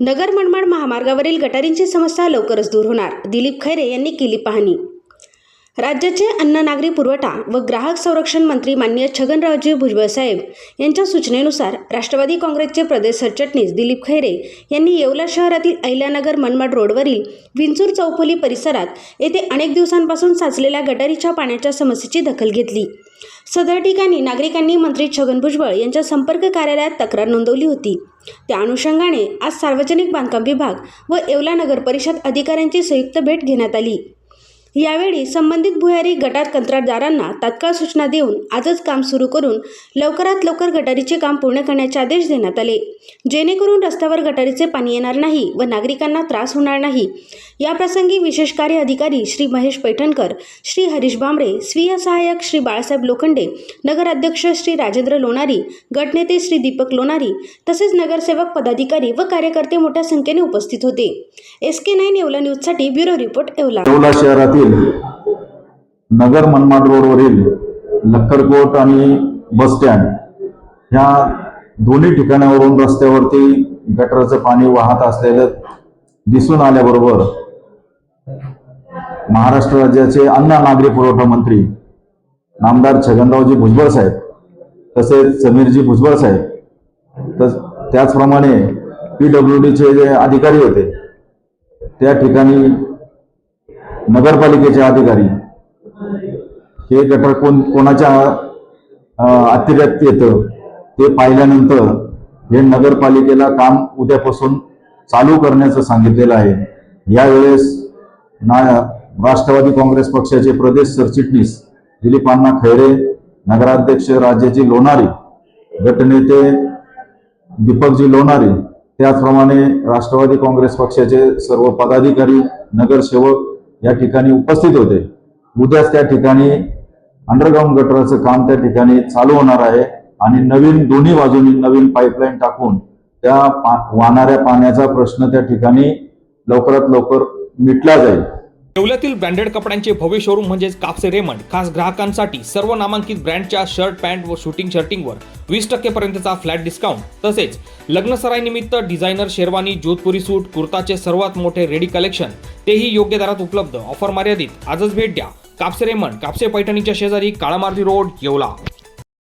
नगर मनमाड महामार्गावरील गटारींची समस्या लवकरच दूर होणार. दिलीप खैरे यांनी केली पाहणी. राज्याचे अन्न नागरी पुरवठा व ग्राहक संरक्षण मंत्री माननीय छगनरावजी भुजबळ साहेब यांच्या सूचनेनुसार राष्ट्रवादी काँग्रेसचे प्रदेश सरचिटणीस दिलीप खैरे यांनी येवला शहरातील अहिल्यानगर मनमाड रोडवरील विंचूर चौफुली परिसरात येथे अनेक दिवसांपासून साचलेल्या गटारीच्या पाण्याच्या समस्येची दखल घेतली. सदर ठिकाणी नागरिकांनी मंत्री छगन भुजबळ यांच्या संपर्क कार्यालयात तक्रार नोंदवली होती. त्या अनुषंगाने आज सार्वजनिक बांधकाम विभाग व येवला नगर परिषद अधिकाऱ्यांची संयुक्त भेट घेण्यात आली. यावेळी संबंधित भुयारी गटार कंत्राटदारांना तात्काळ सूचना देऊन आजच काम सुरू करून लवकरात लवकर गटारीचे काम पूर्ण करण्याचे आदेश देण्यात आले. जेणेकरून रस्त्यावर गटारीचे पाणी येणार नाही व नागरिकांना त्रास होणार नाही. याप्रसंगी विशेष कार्य अधिकारी श्री महेश पैठणकर श्री हरीश भांबरे स्वीय सहाय्यक श्री बाळासाहेब लोखंडे नगराध्यक्ष श्री राजेंद्र लोणारी गटनेते श्री दीपक लोणारी तसेच नगरसेवक पदाधिकारी व कार्यकर्ते मोठ्या संख्येने उपस्थित होते. एस के नाईन येवला न्यूजसाठी ब्युरो रिपोर्ट येवला शहरातील शहरातील नगर मनमाड रोडवरील लक्करकोट आणि बस स्टँड ह्या दोन्ही ठिकाणावरून रस्त्यावरती गटराचं पाणी वाहत असलेलं दिसून आल्याबरोबर महाराष्ट्र राज्याचे अन्न नागरी पुरवठा मंत्री नामदार छगनरावजी भुजबळ साहेब तसेच समीरजी भुजबळ साहेब तस त्याचप्रमाणे पी डब्ल्यू डीचे जे अधिकारी होते त्या ठिकाणी नगरपालिकेचे अधिकारी. हे गटर कोण कोणाच्या अं, येतं ते पाहिल्यानंतर हे नगरपालिकेला काम उद्यापासून चालू करण्याचं सांगितलेलं आहे. यावेळेस ना राष्ट्रवादी काँग्रेस पक्षाचे प्रदेश सरचिटणीस दिलीपांना खैरे नगराध्यक्ष राजाजी लोणारी गटनेते दीपकजी लोणारी त्याचप्रमाणे राष्ट्रवादी काँग्रेस पक्षाचे सर्व पदाधिकारी नगरसेवक या ठिकाणी उपस्थित होते. उद्याच त्या ठिकाणी अंडरग्राऊंड गटराचं काम त्या ठिकाणी चालू होणार आहे आणि नवीन दोन्ही बाजूनी नवीन पाईपलाईन टाकून त्या पा- वाहणाऱ्या पाण्याचा प्रश्न त्या ठिकाणी लवकरात लवकर मिटला जाईल. येवल्यातील ब्रँडेड कपड्यांचे भव्य शोरूम म्हणजेच कापसे रेमंड खास ग्राहकांसाठी सर्व नामांकित ब्रँडच्या शर्ट पॅन्ट व शूटिंग शर्टिंगवर वीस टक्के पर्यंतचा फ्लॅट डिस्काउंट तसेच लग्नसराईनिमित्त डिझायनर शेरवानी जोधपुरी सूट कुर्ताचे सर्वात मोठे रेडी कलेक्शन तेही योग्य दरात उपलब्ध. ऑफर मर्यादित. आजच भेट द्या. कापसे रेमंड कापसे पैठणीच्या शेजारी काळामार्गी रोड येवला.